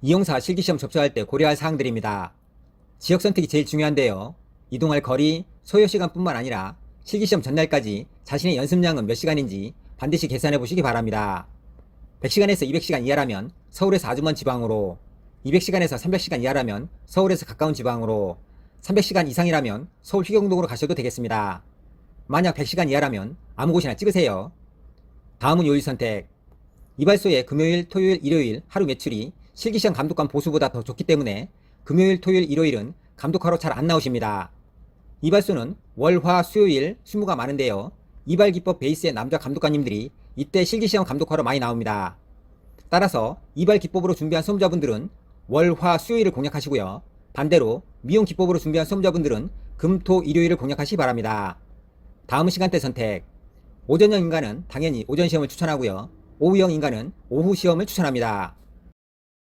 이용사 실기시험 접수할 때 고려할 사항들입니다. 지역 선택이 제일 중요한데요. 이동할 거리, 소요 시간뿐만 아니라 실기시험 전날까지 자신의 연습량은 몇 시간인지 반드시 계산해 보시기 바랍니다. 100시간에서 200시간 이하라면 서울에서 아주 먼 지방으로, 200시간에서 300시간 이하라면 서울에서 가까운 지방으로, 300시간 이상이라면 서울 휘경동으로 가셔도 되겠습니다. 만약 100시간 이하라면 아무 곳이나 찍으세요. 다음은 요일 선택. 이발소의 금요일, 토요일, 일요일 하루 매출이 실기시험 감독관 보수보다 더 좋기 때문에 금요일, 토요일, 일요일은 감독하러 잘 안 나오십니다. 이발소는 월, 화, 수요일 휴무가 많은데요. 이발 기법 베이스의 남자 감독관님들이 이때 실기시험 감독하러 많이 나옵니다. 따라서 이발 기법으로 준비한 수험자분들은 월, 화, 수요일을 공략하시고요. 반대로 미용 기법으로 준비한 수험자분들은 금, 토, 일요일을 공략하시기 바랍니다. 다음 시간대 선택. 오전형 인간은 당연히 오전 시험을 추천하고요. 오후형 인간은 오후 시험을 추천합니다.